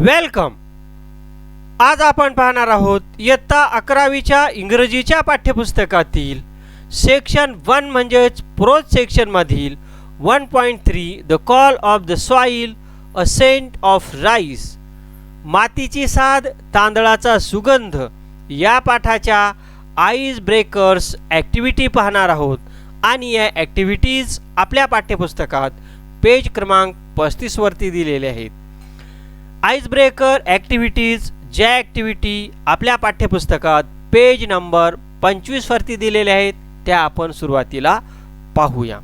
Welcome. आज आपण पाहणार आहोत इयत्ता अकरावीच्या इंग्रजीच्या पाठ्यपुस्तकातील सेक्शन वन म्हणजेच प्रोज सेक्शनमधील one point three the call of the soil a scent of rice मातीची साध तांदळाचा सुगंध या पाठाच्या आईज ब्रेकर्स ॲक्टिव्हिटी पाहणार आहोत. आणि या ॲक्टिव्हिटीज आपल्या पाठ्यपुस्तकात पेज क्रमांक पस्तीसवरती दिलेले आहेत. आईस ब्रेकर ॲक्टिव्हिटीज ज्या ॲक्टिव्हिटी आपल्या पाठ्यपुस्तकात पेज नंबर पंचवीसवरती दिलेल्या आहेत त्या आपण सुरुवातीला पाहूया.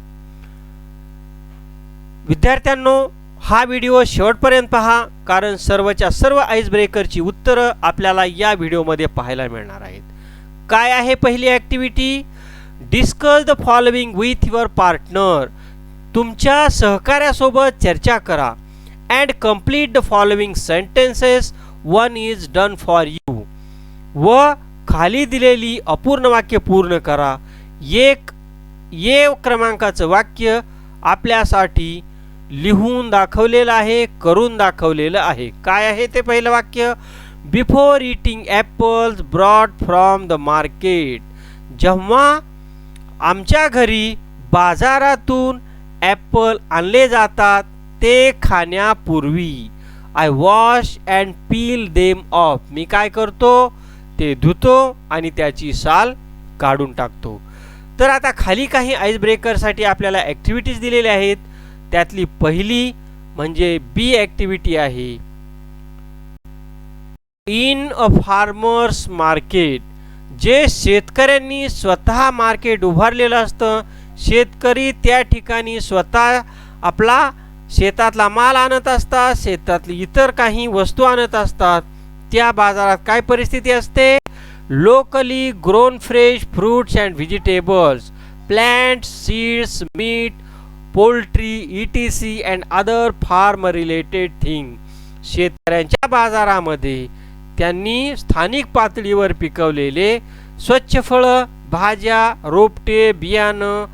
विद्यार्थ्यांनो हा व्हिडिओ शेवटपर्यंत पहा कारण सर्वच्या सर्व आईस ब्रेकरची उत्तरं आपल्याला या व्हिडिओमध्ये पाहायला मिळणार आहेत. काय आहे पहिली activity discuss the following with your partner तुमच्या सहकाऱ्यासोबत चर्चा करा. And complete the following sentences. One is done for you व खाली दिलेली अपूर्ण वाक्य पूर्ण करा. एक ये क्रमांकाचं वाक्य आपल्यासाठी लिहून दाखवलेलं आहे करून दाखवलेलं आहे. काय आहे ते पहिलं वाक्य? Before eating apples brought from the market जेव्हा आमच्या घरी बाजारातून ॲपल आणले जातात ते खाण्यापूर्वी I wash and peel them off मी काय करतो? ते धुतो आणि त्याची साल काढून टाकतो. तर आता खाली काही आईस ब्रेकरसाठी आपल्याला ॲक्टिव्हिटीज दिलेल्या आहेत. त्यातली पहिली म्हणजे बी ॲक्टिव्हिटी आहे. इन अ फार्मर्स मार्केट जे शेतकऱ्यांनी स्वतः मार्केट उभारलेलं असतं शेतकरी त्या ठिकाणी स्वतः आपला शेतातला माल आणत असतात शेतातली इतर काही वस्तू आणत असतात. त्या बाजारात काय परिस्थिती असते? Locally grown fresh fruits and vegetables plants seeds meat poultry E T C and other farm related thing शेतकऱ्यांच्या बाजारामध्ये त्यांनी स्थानिक पातळीवर पिकवलेले स्वच्छ फळं भाज्या रोपटे बियाणं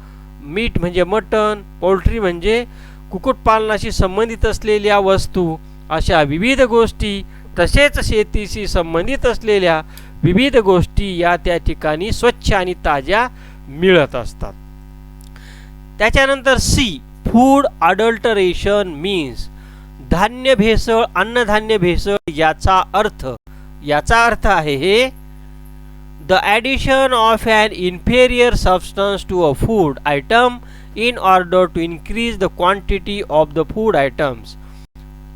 मीठ म्हणजे मटण पोल्ट्री म्हणजे कुक्कुटपालनाशी संबंधित असलेल्या वस्तू अशा विविध गोष्टी तसेच शेतीशी संबंधित असलेल्या विविध गोष्टी या त्या ठिकाणी स्वच्छ आणि ताज्या मिळत असतात. त्याच्यानंतर सी फूड अडल्टरेशन मीन्स धान्य भेसळ अन्नधान्य भेसळ याचा अर्थ याचा अर्थ आहे हे the addition of an inferior substance to a food item in order to increase the quantity of the food items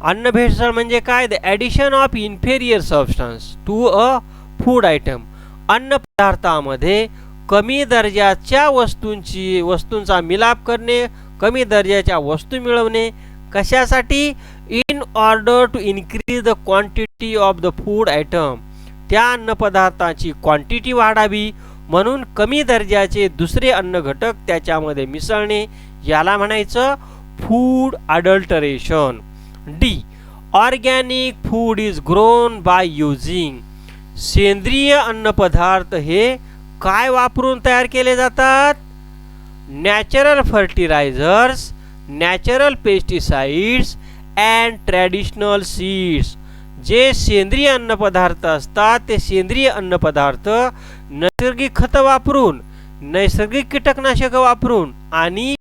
अन्न भेसळ म्हणजे काय? The addition of inferior substance to a food item अन्न पदार्थामध्ये कमी दर्जाच्या वस्तूंची वस्तूंचा मिलाप करणे कमी दर्जाच्या वस्तू मिळवणे कशासाठी? In order to increase the quantity of the food item त्या अन्नपदार्थाची क्वांटिटी वाढावी. म्हणून कमी दर्जाचे दुसरे अन्न घटक त्याच्यामध्ये मिसळणे याला म्हणायचं food adulteration D organic food is grown by using सेंद्रिय अन्नपदार्थ हे काय वापरून तयार केले जातात? Natural fertilisers natural pesticides and traditional seeds जे सेंद्रिय अन्नपदार्थ असतात ते सेंद्रिय अन्नपदार्थ नैसर्गिक खतं वापरून नैसर्गिक कीटकनाशकं वापरून आणि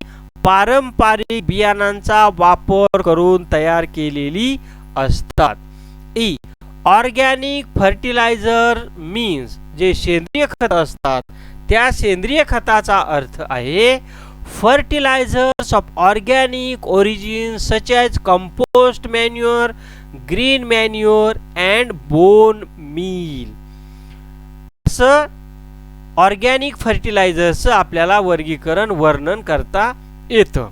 पारंपरिक बियाणांचा वापर करून तयार केलेली असतात. ई ऑर्गॅनिक फर्टिलायझर मीन्स जे सेंद्रिय खत असतात त्या सेंद्रिय खताचा अर्थ आहे fertilizers of organic origin such as compost manure green manure and bone meal असं ऑर्गॅनिक फर्टिलायझर्सचं आपल्याला वर्गीकरण वर्णन करता येतं.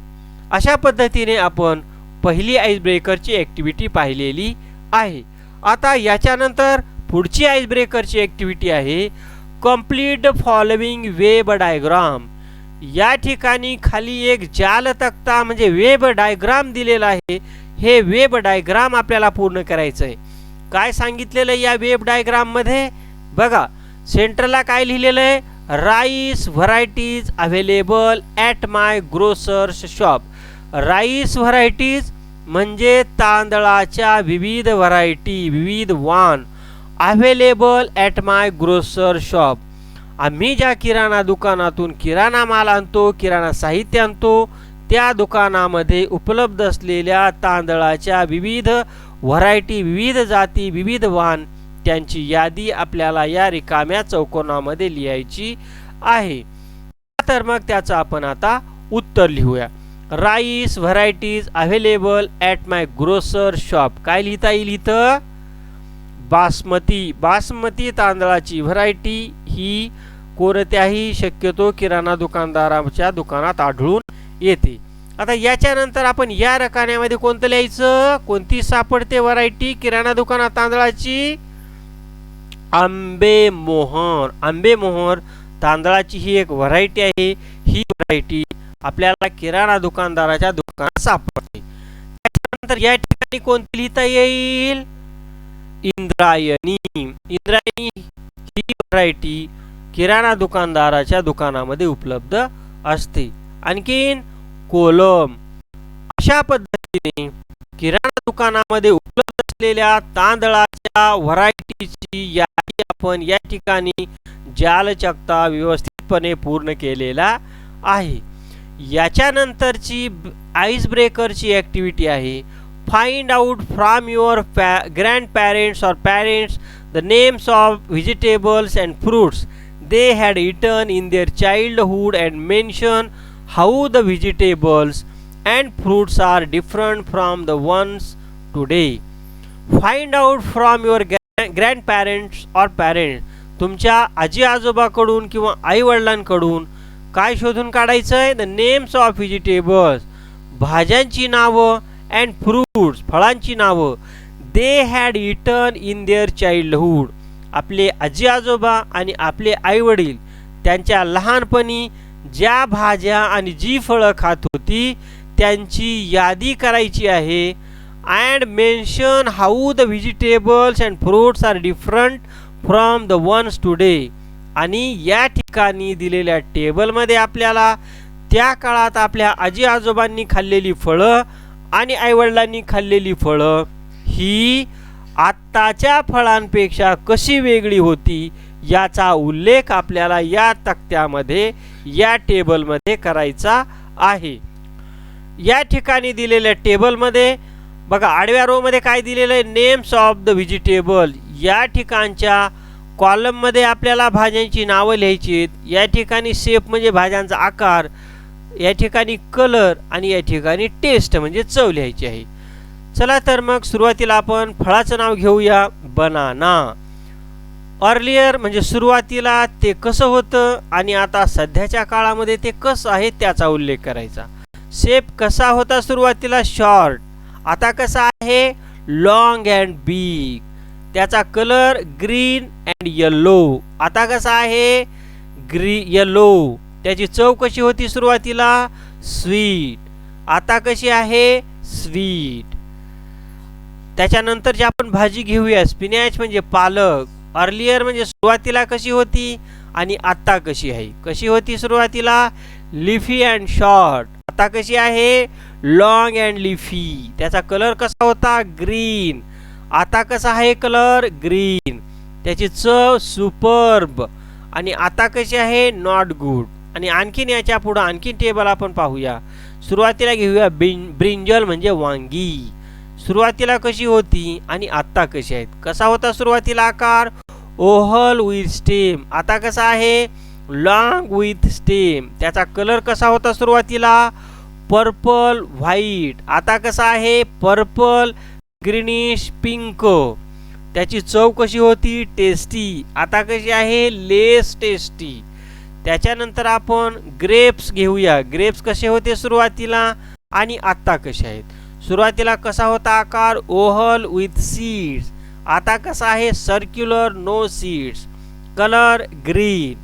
अशा पद्धतीने आपण पहिली आईस ब्रेकरची ॲक्टिव्हिटी पाहिलेली आहे. आता याच्यानंतर पुढची आईस ब्रेकरची ॲक्टिव्हिटी आहे. कंप्लीट फॉलोविंग वेब डायग्राम या ठिकाणी खाली एक जाल तक्ता म्हणजे वेब डायग्राम दिलेला आहे. हे वेब डायग्राम आपल्याला पूर्ण करायचं आहे काय सांगितलेलं आहे या वेब डायग्राममध्ये बघा सेंटरला काय लिहिलेलं आहे? Rice varieties available at my grocers shop rice varieties म्हणजे तांदळाच्या विविध व्हरायटी विविध वाण. Available at my grocer shop आम्ही ज्या किराणा दुकानातून किराणा माल आणतो किराणा साहित्य आणतो त्या दुकानामध्ये उपलब्ध असलेल्या तांदळाच्या विविध व्हरायटी विविध जाती विविध वाण त्यांची यादी आपल्याला या रिकाम्या चौकोनामध्ये लिहायची आहे. तर मग त्याचं आपण आता उत्तर लिहूया. Rice varieties available at my grocer shop काय लिहिता येईल इथं? बासमती. बासमती तांदळाची व्हरायटी ही कोणत्याही शक्यतो किराणा दुकानदाराच्या दुकानात आढळून येते. आता याच्यानंतर आपण या रकान्यामध्ये कोणतं लिहायचं? कोणती सापडते व्हरायटी किराणा दुकानात तांदळाची? आंबे मोहर आंबे मोहर तांदळाची ही एक व्हरायटी आहे. ही व्हरायटी आपल्याला किराणा दुकानदाराच्या दुकानात सापडते. त्याच्यानंतर या ठिकाणी कोणती लिहिता येईल? इंद्रायणी. इंद्रायणी ही व्हरायटी किराणा दुकानदाराच्या दुकानामध्ये उपलब्ध असते. आणखीन कोलम. अशा पद्धतीने किराणा दुकानामध्ये उपलब्ध असलेल्या तांदळाच्या व्हरायटीची यादी आपण या ठिकाणी जालचकता व्यवस्थितपणे पूर्ण केलेला आहे. याच्यानंतरची आईस ब्रेकरची ॲक्टिव्हिटी आहे. फाइंड आउट फ्रॉम युअर पॅ grand parents or parents the names of vegetables and fruits they had eaten in their childhood and mention how the vegetables and fruits are different from the ones today. Find out from your grand grandparents or parents. तुमच्या आजी आजोबाकडून किंवा आईवडिलांकडून काय शोधून काढायचं आहे? The names of vegetables भाज्यांची नावं and fruits फळांची नावं. They had eaten in their childhood आपले आजी आजोबा आणि आपले आईवडील त्यांच्या लहानपणी ज्या भाज्या आणि जी फळं खात होती त्यांची यादी करायची आहे. And mention how the vegetables and fruits are different from the ones today आणि या ठिकाणी दिलेल्या टेबलमध्ये आपल्याला त्या काळात आपल्या आजी आजोबांनी खाल्लेली फळं आणि आईवडिलांनी खाल्लेली फळं ही आत्ताच्या फळांपेक्षा कशी वेगळी होती याचा उल्लेख आपल्याला या तक्त्यामध्ये या टेबलमध्ये करायचा आहे. या ठिकाणी दिलेल्या टेबलमध्ये बघा आडव्या रोमध्ये काय दिलेलं आहे? नेम्स ऑफ द व्हेजिटेबल या ठिकाणच्या कॉलममध्ये आपल्याला भाज्यांची नावं लिहायची आहेत. या ठिकाणी शेप म्हणजे भाज्यांचा आकार या ठिकाणी कलर आणि या ठिकाणी टेस्ट म्हणजे चव लिहायची आहे. चला तर मग सुरुवातीला आपण फळाचं नाव घेऊया. बनाना अर्लियर म्हणजे सुरुवातीला ते कसं होतं आणि आता सध्याच्या काळामध्ये ते कसं आहे त्याचा उल्लेख करायचा. शेप कसा होता सुरुवातीला? शॉर्ट आता कसा आहे? लॉंग अँड बिग त्याचा कलर ग्रीन अँड येल्लो आता कसा आहे? ग्री येल्लो त्याची चव कशी होती सुरुवातीला? स्वीट आता कशी आहे? स्वीट त्याच्यानंतर जे आपण भाजी घेऊया स्पिनॅच म्हणजे पालक. अर्लियर म्हणजे सुरुवातीला कशी होती आणि आत्ता कशी आहे? कशी होती सुरुवातीला? लिफी अँड शॉर्ट आता कशी आहे? लॉंग अँड लिफी त्याचा कलर कसा होता? ग्रीन आता कसा आहे कलर ग्रीन त्याची चव सुपर्ब आणि आता कशी आहे? नॉट गुड आणि आणखीन याच्या पुढं आणखीन टेबल आपण पाहूया. सुरुवातीला घेऊया बिन ब्रिंजल म्हणजे वांगी. सुरुवातीला कशी होती आणि आत्ता कशी आहेत? कसा होता सुरुवातीला आकार? ओहल विथ स्टेम आता कसा आहे? लॉंग विथ स्टेम त्याचा कलर कसा होता सुरुवातीला? पर्पल व्हाईट आता कसा आहे? पर्पल ग्रीनिश पिंक त्याची चव कशी होती? टेस्टी आता कशी आहे? लेस टेस्टी त्याच्यानंतर आपण ग्रेप्स घेऊया. ग्रेप्स कसे होते सुरुवातीला आणि आत्ता कसे आहेत? सुरुवातीला कसा होता आकार? ओहल विथ सीड्स आता कसा आहे? Circular no seeds colour green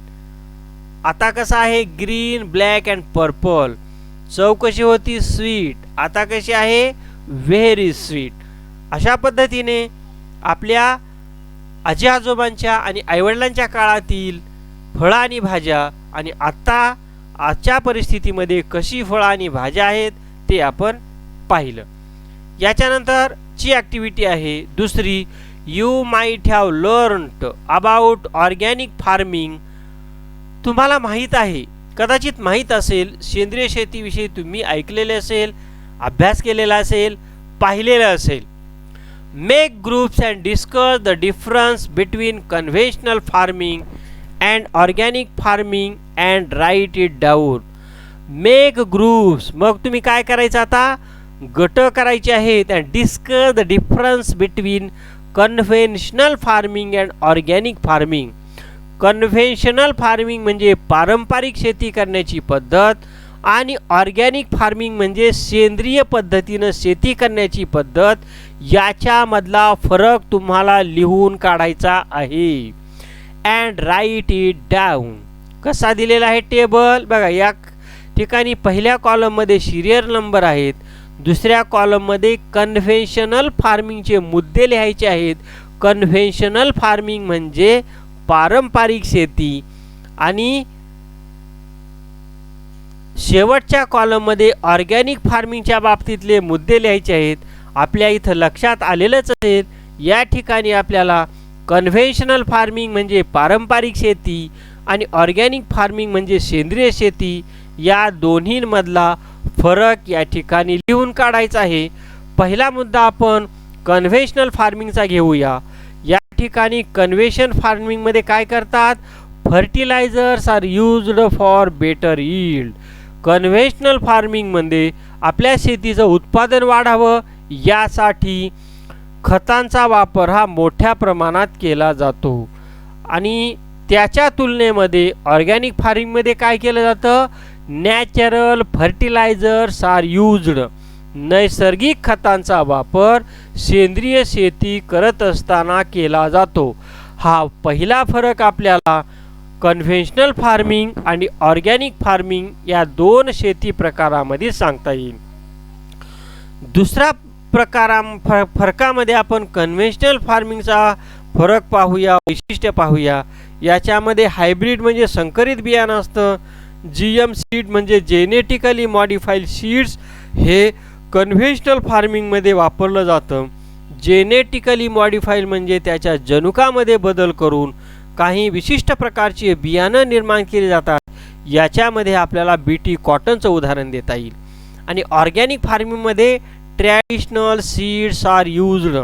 आता कसा आहे? ग्रीन ब्लॅक अँड पर्पल चव कशी होती स्वीट आता कशी आहे? व्हेरी स्वीट अशा पद्धतीने आपल्या आजी आजोबांच्या आणि आईवडिलांच्या काळातील फळं आणि भाज्या आणि आत्ता आजच्या परिस्थितीमध्ये कशी फळं आणि भाज्या आहेत ते आपण पाहिलं. याच्यानंतर ची ॲक्टिव्हिटी आहे. दुसरी you might have learned about organic farming तुम्हाला माहीत आहे. कदाचित माहीत असेल सेंद्रिय शेतीविषयी तुम्ही ऐकलेले असेल अभ्यास केलेला असेल पाहिलेलं असेल. Make groups and discuss the difference between conventional farming and organic farming and write it down make groups मग तुम्ही काय करायचं आता? गट करायचे आहेत and discuss the difference between conventional farming and organic farming conventional farming म्हणजे पारंपरिक शेती करण्याची पद्धत आणि ऑर्गॅनिक फार्मिंग म्हणजे सेंद्रिय पद्धतीनं शेती करण्याची पद्धत याच्यामधला फरक तुम्हाला लिहून काढायचा आहे. अँड राईट इट डाऊन कसा दिलेला आहे टेबल बघा या ठिकाणी पहिल्या कॉलममध्ये सिरियल नंबर आहेत. दुसऱ्या कॉलममध्ये कन्व्हेन्शनल फार्मिंगचे मुद्दे लिहायचे आहेत. कन्व्हेन्शनल फार्मिंग म्हणजे पारंपरिक शेती आणि शेवटच्या कॉलममध्ये ऑर्गॅनिक फार्मिंगच्या बाबतीतले मुद्दे लिहायचे आहेत. आपल्या इथं लक्षात आलेलंच असेल या ठिकाणी आपल्याला कन्व्हेन्शनल फार्मिंग म्हणजे पारंपरिक शेती आणि ऑर्गॅनिक फार्मिंग म्हणजे सेंद्रिय शेती या दोन्हींमधला फरक या ठिकाणी लिहून काढायचा आहे. पहिला मुद्दा आपण कन्व्हेन्शनल फार्मिंगचा घेऊया. या ठिकाणी कन्व्हेशन फार्मिंगमध्ये काय करतात? Fertilisers are used for better yield conventional फार्मिंगमध्ये आपल्या शेतीचं उत्पादन वाढावं यासाठी खतांचा वापर हा मोठ्या प्रमाणात केला जातो. आणि त्याच्या तुलनेमध्ये ऑर्गॅनिक फार्मिंगमध्ये काय केलं जातं? Natural fertilisers are used. नैसर्गिक खतांचा वापर सेंद्रिय शेती करत असताना केला जातो. हा पहिला फरक आपल्याला कन्व्हेन्शनल फार्मिंग आणि ऑर्गॅनिक फार्मिंग या दोन शेती प्रकारामध्ये सांगता येईल. दुसरा प्रकारा फर फरकामध्ये आपण कन्व्हेन्शनल फार्मिंगचा फरक पाहूया वैशिष्ट्य पाहूया. याच्यामध्ये हायब्रिड म्हणजे संकरित बियाणं असतं. जी एम सीड म्हणजे जेनेटिकली मॉडिफाईड सीड्स हे कन्व्हेन्शनल फार्मिंगमध्ये वापरलं जातं. जेनेटिकली मॉडिफाईड म्हणजे त्याच्या जनुकामध्ये बदल करून काही विशिष्ट प्रकारची बियाणं निर्माण केली जातात. याच्यामध्ये आपल्याला बी टी कॉटनचं उदाहरण देता येईल. आणि ऑर्गॅनिक फार्मिंगमध्ये ट्रॅडिशनल सीड्स आर यूज्ड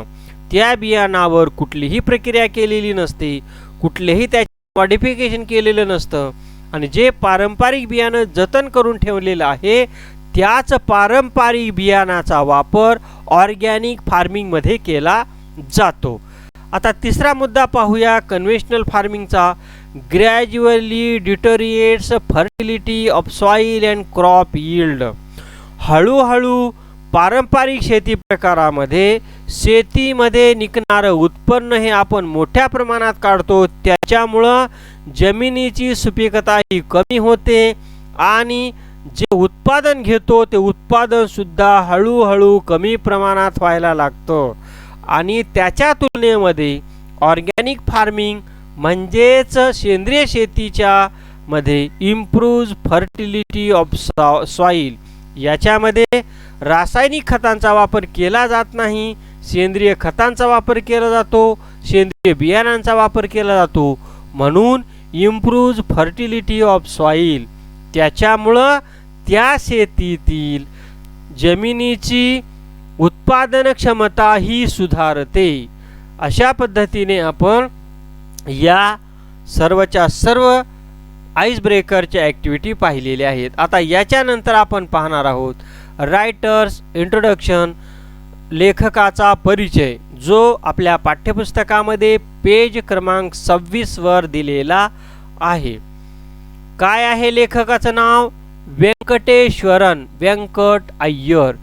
त्या बियाणावर कुठलीही प्रक्रिया केलेली नसते. कुठलेही त्याचे मॉडिफिकेशन केलेलं नसतं. आणि जे पारंपरिक बियाणं जतन करून ठेवलेलं आहे त्याच पारंपरिक बियाणाचा वापर ऑर्गॅनिक फार्मिंगमध्ये केला जातो. आता तिसरा मुद्दा पाहूया conventional फार्मिंगचा. Gradually deteriorates fertility of soil and crop yield. हळूहळू पारंपरिक शेती प्रकारामध्ये शेतीमध्ये निघणारं उत्पन्न हे आपण मोठ्या प्रमाणात काढतो. त्याच्यामुळं जमिनीची सुपीकता ही कमी होते आणि जे उत्पादन घेतो ते उत्पादनसुद्धा हळूहळू कमी प्रमाणात व्हायला लागतं. आणि त्याच्या तुलनेमध्ये ऑर्गॅनिक फार्मिंग म्हणजेच सेंद्रिय शेतीच्या मध्ये इम्प्रूव्ज फर्टिलिटी ऑफ सॉ सॉईल याच्यामध्ये रासायनिक खतांचा वापर केला जात नाही सेंद्रिय खतांचा वापर केला जातो सेंद्रिय बियाणांचा वापर केला जातो. म्हणून इम्प्रूव्ज फर्टिलिटी ऑफ सॉईल त्याच्यामुळं त्या शेतीतील जमिनीची उत्पादन क्षमता ही सुधारते. अशा पद्धतीने आपण या सर्वच्या सर्व आईस ब्रेकरच्या ॲक्टिव्हिटी पाहिलेल्या आहेत. आता याच्यानंतर आपण पाहणार आहोत रायटर्स इंट्रोडक्शन लेखकाचा परिचय जो आपल्या पाठ्यपुस्तकामध्ये पेज क्रमांक सव्वीसवर दिलेला आहे. काय आहे लेखकाचं नाव? Venkateshwaran Venkat Iyer.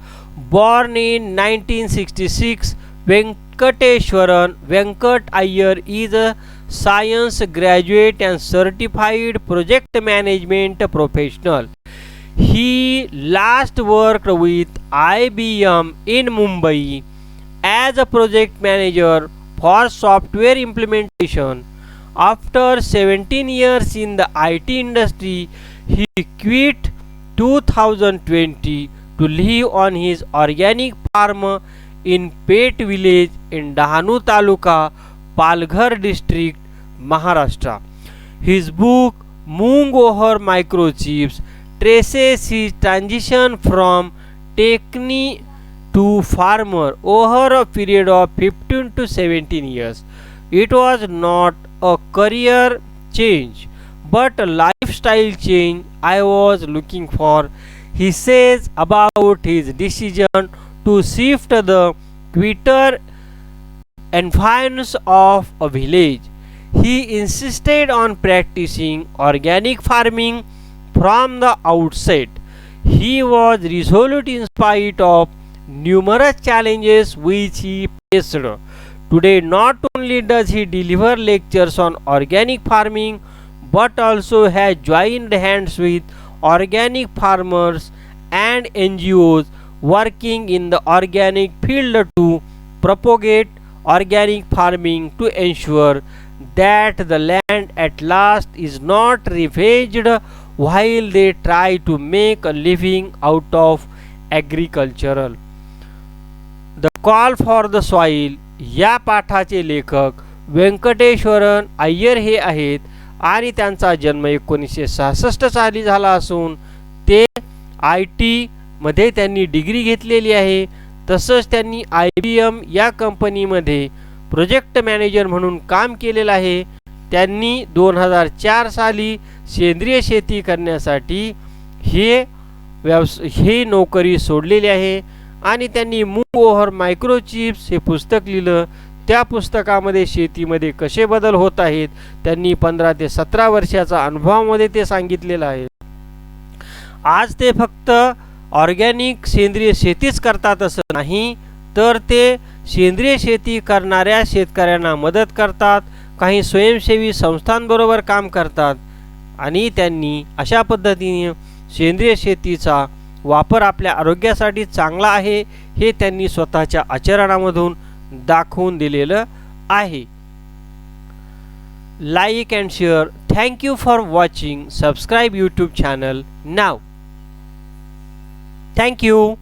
Born in nineteen sixty six Venkateshwaran Venkat Iyer is a science graduate and certified project management professional He last worked with IBM in Mumbai as a project manager for software implementation. After 17 years in the IT industry, he quit 2020 to live on his organic farm in Pet village in Dahanu Taluka, Palghar district, Maharashtra. His book Moong over Microchips traces his transition from technique to farmer over a period of 15 to 17 years. It was not a career change but a lifestyle change I was looking for. He says about his decision to shift the quitter environs of a village. He insisted on practicing organic farming from the outset. He was resolute in spite of numerous challenges which he faced. Today, not only does he deliver lectures on organic farming, but also has joined hands with organic farmers and NGOs working in the organic field to propagate organic farming to ensure that the land at last is not ravaged while they try to make a living out of agricultural. The call for the soil या पाठाचे लेखक व्यंकटेश्वरन अय्यर हे आहेत आणि त्यांचा जन्म एकोणीसशे सहासष्ट साली झाला असून ते आय टीमध्ये त्यांनी डिग्री घेतलेली आहे तसंच त्यांनी आय बी एम या कंपनीमध्ये प्रोजेक्ट मॅनेजर म्हणून काम केलेलं आहे त्यांनी दोन हजार चार साली सेंद्रिय शेती करण्यासाठी हे व्यवस हे नोकरी सोडलेली आहे. आणि त्यांनी मूव ओव्हर मायक्रोचिप्स हे पुस्तक लिहिलं. त्या पुस्तकामध्ये शेतीमध्ये कसे बदल होत आहेत त्यांनी पंधरा ते सतरा वर्षाचा अनुभवामध्ये ते सांगितलेलं आहे. आज ते फक्त ऑर्गॅनिक सेंद्रिय शेतीच करतात असं नाही तर ते सेंद्रिय शेती करणाऱ्या शेतकऱ्यांना मदत करतात काही स्वयंसेवी संस्थांबरोबर काम करतात. आणि त्यांनी अशा पद्धतीने सेंद्रिय शेतीचा वापर आपल्या आरोग्यासाठी चांगला आहे हे त्यांनी स्वतःच्या आचरणामधून दाखवून दिलेलं आहे. Like and share thank you for watching subscribe YouTube channel now thank you